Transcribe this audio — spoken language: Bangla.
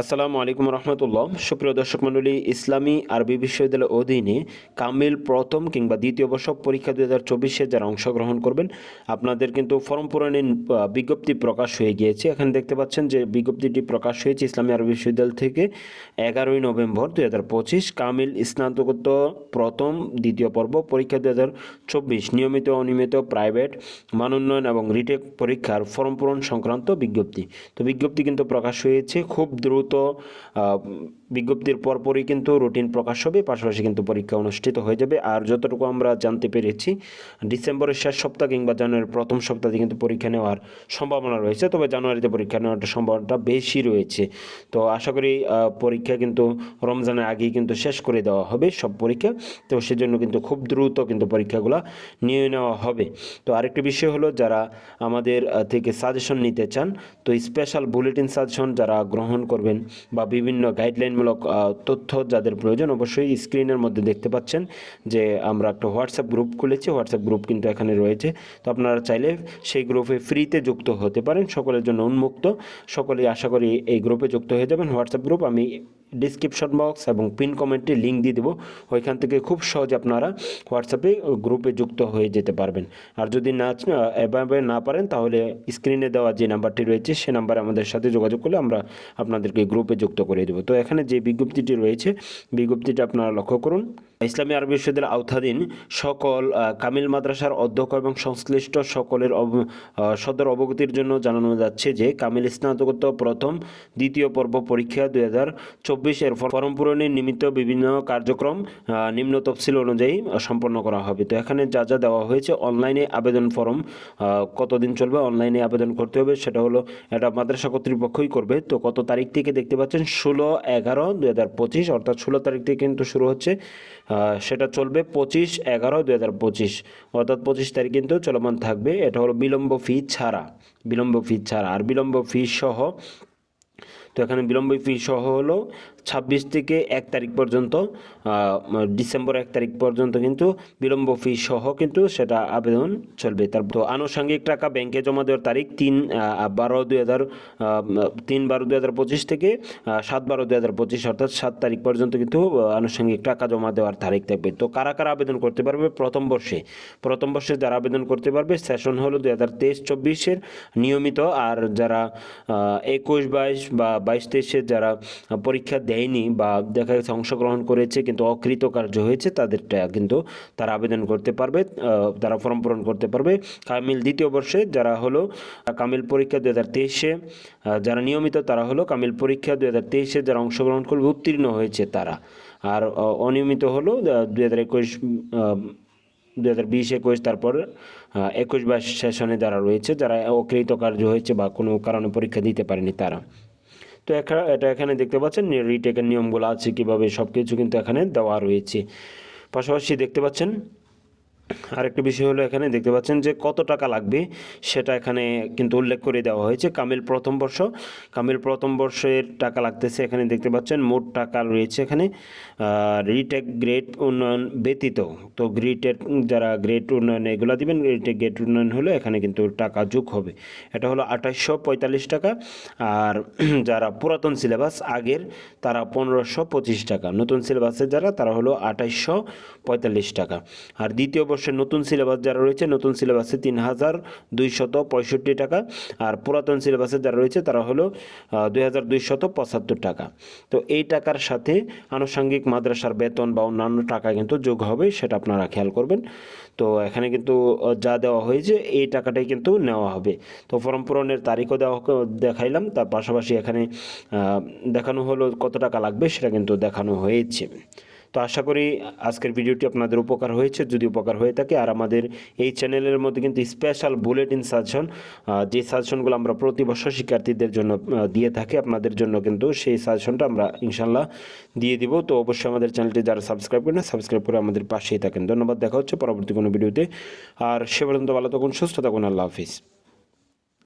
আসসালামু আলাইকুম রহমতুল্লাহ। সুপ্রিয় দর্শক মণ্ডলী, ইসলামী আরবি বিশ্ববিদ্যালয়ের অধীনে কামিল প্রথম কিংবা দ্বিতীয় বর্ষ পরীক্ষা দু হাজার চব্বিশে যারা অংশগ্রহণ করবেন, আপনাদের কিন্তু ফর্ম পূরণের বিজ্ঞপ্তি প্রকাশ হয়ে গিয়েছে। এখানে দেখতে পাচ্ছেন যে বিজ্ঞপ্তিটি প্রকাশ হয়েছে ইসলামী আরবি বিশ্ববিদ্যালয় থেকে এগারোই নভেম্বর দু হাজার পঁচিশ, কামিল স্নাতকোত্তর প্রথম দ্বিতীয় পর্ব পরীক্ষা দু হাজার চব্বিশ। নিয়মিত, অনিয়মিত, প্রাইভেট, মানোন্নয়ন এবং রিটেক পরীক্ষার ফর্ম পূরণ সংক্রান্ত বিজ্ঞপ্তি। তো বিজ্ঞপ্তি কিন্তু প্রকাশ হয়েছে খুব দ্রুত আহ, বিজ্ঞপ্তির পরপরই কিন্তু রুটিন প্রকাশ হবে, পাশাপাশি কিন্তু পরীক্ষা অনুষ্ঠিত হয়ে যাবে। আর যতটুকু আমরা জানতে পেরেছি, ডিসেম্বরের শেষ সপ্তাহ কিংবা জানুয়ারির প্রথম সপ্তাহে কিন্তু পরীক্ষা নেওয়ার সম্ভাবনা রয়েছে। তবে জানুয়ারিতে পরীক্ষা নেওয়ার সম্ভাবনাটা বেশি রয়েছে। তো আশা করি পরীক্ষা কিন্তু রমজানের আগেই কিন্তু শেষ করে দেওয়া হবে সব পরীক্ষা। তো সেজন্য কিন্তু খুব দ্রুত কিন্তু পরীক্ষাগুলো নিয়ে নেওয়া হবে। তো আরেকটি বিষয় হলো, যারা আমাদের থেকে সাজেশন নিতে চান, তো স্পেশাল বুলেটিন সাজেশন যারা গ্রহণ করবেন বা বিভিন্ন গাইডলাইনমূলক আহ, তথ্য যাদের প্রয়োজন অবশ্যই স্ক্রিনের মধ্যে দেখতে পাচ্ছেন যে আমরা একটা হোয়াটসঅ্যাপ গ্রুপ খুলেছি। হোয়াটসঅ্যাপ গ্রুপ কিন্তু এখানে রয়েছে। তো আপনারা চাইলে সেই গ্রুপে ফ্রিতে যুক্ত হতে পারেন। সকলের জন্য উন্মুক্ত। সকলেই আশা করি এই গ্রুপে যুক্ত হয়ে যাবেন। হোয়াটসঅ্যাপ গ্রুপ আমি ডিসক্রিপশন বক্স এবং পিন কমেন্টে লিঙ্ক দিয়ে দেবো। ওইখান থেকে খুব সহজে আপনারা হোয়াটসঅ্যাপে গ্রুপে যুক্ত হয়ে যেতে পারবেন। আর যদি না এভাবে না পারেন, তাহলে স্ক্রিনে দেওয়া যে নাম্বারটি রয়েছে, সে নাম্বারে আমাদের সাথে যোগাযোগ করলে আমরা আপনাদেরকে গ্রুপে যুক্ত করে দেবো। তো এখানে যে বিজ্ঞপ্তিটি রয়েছে, বিজ্ঞপ্তিটা আপনারা লক্ষ্য করুন। ইসলামী আরবি বিশ্ববিদ্যালয়ের আওতাধীন সকল কামিল মাদ্রাসার অধ্যক্ষ এবং সংশ্লিষ্ট সকলের সদর অবগতির জন্য জানানো যাচ্ছে যে কামিল স্নাতকোত্তর প্রথম, দ্বিতীয় পর্ব পরীক্ষা দুই হাজার চব্বিশের ফর্ম পূরণের নিমিত্ত বিভিন্ন কার্যক্রম নিম্ন তফসিল অনুযায়ী সম্পন্ন করা হবে। তো এখানে যা যা দেওয়া হয়েছে, অনলাইনে আবেদন ফর্ম কতদিন চলবে, অনলাইনে আবেদন করতে হবে, সেটা হলো এটা মাদ্রাসা কর্তৃপক্ষই করবে। তো কত তারিখ থেকে দেখতে পাচ্ছেন? ষোলো এগারো দুই হাজার পঁচিশ, অর্থাৎ ষোলো তারিখ থেকে কিন্তু শুরু হচ্ছে। সেটা চলবে পঁচিশ এগারো দুই হাজার পঁচিশ। অর্থাৎ পঁচিশ তারিখ কিন্তু চলমান থাকবে। এটা হলো বিলম্ব ফি ছাড়া। বিলম্ব ফি ছাড়া। আর বিলম্ব ফি সহ তো এখানে বিলম্ব ফি সহ হলো ছাব্বিশ থেকে এক তারিখ পর্যন্ত ডিসেম্বর এক তারিখ পর্যন্ত কিন্তু বিলম্ব ফি সহ কিন্তু সেটা আবেদন চলবে। তারপর তো আনুষঙ্গিক টাকা ব্যাংকে জমা দেওয়ার তারিখ তিন বারো দুই হাজার তিন বারো দুই হাজার পঁচিশ থেকে সাত বারো দুই হাজার পঁচিশ অর্থাৎ সাত তারিখ পর্যন্ত কিন্তু আনুষঙ্গিক টাকা জমা দেওয়ার তারিখ থাকবে। তো কারা কারা আবেদন করতে পারবে? প্রথম বর্ষে। প্রথম বর্ষে যারা আবেদন করতে পারবে সেশন হলো দুই হাজার তেইশ চব্বিশের নিয়মিত, আর যারা একুশ, বাইশ বা বাইশ তেইশের যারা পরীক্ষা দেয়নি বা দেখা গেছে অংশগ্রহণ করেছে কিন্তু অকৃতকার্য হয়েছে তাদেরটা কিন্তু তারা আবেদন করতে পারবে তারা ফর্ম পূরণ করতে পারবে। কামিল দ্বিতীয় বর্ষে যারা হলো কামিল পরীক্ষা দু হাজার তেইশে যারা নিয়মিত তারা হলো, কামিল পরীক্ষা দু হাজার তেইশে যারা অংশগ্রহণ করবে, উত্তীর্ণ হয়েছে তারা। আর অনিয়মিত হলো দু হাজার একুশ দু হাজার বিশ, একুশ, তারপর একুশ বাইশ সেশনে যারা রয়েছে, যারা অকৃত কার্য হয়েছে বা কোনো কারণে পরীক্ষা দিতে পারেনি তারা। তো এটা এখানে দেখতে পাচ্ছেন রিটেকের নিয়মগুলো আছে কীভাবে সব কিছু কিন্তু এখানে দেওয়া রয়েছে। পাশাপাশি দেখতে পাচ্ছেন আরেকটা বিষয় হলো এখানে দেখতে পাচ্ছেন যে কত টাকা লাগবে সেটা এখানে কিন্তু উল্লেখ করে দেওয়া হয়েছে। কামিল প্রথম বর্ষ, কামিল প্রথম বর্ষের টাকা লাগতেছে এখানে দেখতে পাচ্ছেন। মোট টাকা রয়েছে এখানে। রিটেক গ্রেড উন্নয়ন ব্যতীত। তো গ্রিটেক যারা গ্রেড উন্নয়ন এগুলো দিবেন, রিটেক গ্রেড উন্নয়ন হলে এখানে কিন্তু টাকা যোগ হবে। এটা হলো আঠাশশো পঁয়তাল্লিশ টাকা। আর যারা পুরাতন সিলেবাস, আগের তারা পনেরোশো পঁচিশ টাকা। নতুন সিলেবাসের যারা, তারা হলো আঠাইশশো পঁয়তাল্লিশ টাকা। আর দ্বিতীয় বর্ষের নতুন সিলেবাস যারা রয়েছে, নতুন সিলেবাসে তিন হাজার দুইশত পঁয়ষট্টি টাকা। আর পুরাতন সিলেবাসে যারা রয়েছে, তারা হলো দুই হাজার দুইশত পঁচাত্তর টাকা। তো এই টাকার সাথে আনুষঙ্গিক মাদ্রাসার বেতন বা অন্যান্য টাকা কিন্তু যোগ হবে, সেটা আপনারা খেয়াল করবেন। তো এখানে কিন্তু যা দেওয়া হয়েছে, এই টাকাটাই কিন্তু নেওয়া হবে। তো ফর্ম পূরণের তারিখও দেওয়া দেখাইলাম। তার পাশাপাশি এখানে দেখানো হলো কত টাকা লাগবে, সেটা কিন্তু দেখানো হয়েছে। তো আশা করি আজকের ভিডিওটি আপনাদের উপকার হয়েছে। যদি উপকার হয়ে থাকে, আর আমাদের এই চ্যানেলের মধ্যে কিন্তু স্পেশাল বুলেটিন সাজেশন যে সাজেশনগুলো আমরা প্রতি বছর শিক্ষার্থীদের জন্য দিয়ে থাকি, আপনাদের জন্য কিন্তু সেই সাজেশনটা আমরা ইনশাল্লাহ দিয়ে দিব। তো অবশ্যই আমাদের চ্যানেলটি যারা সাবস্ক্রাইব করেন সাবস্ক্রাইব করে আমাদের পাশেই থাকেন। ধন্যবাদ। দেখা হচ্ছে পরবর্তী কোনো ভিডিওতে। আর সে পর্যন্ত ভালো থাকুন, সুস্থ থাকুন। আল্লাহ হাফিজ।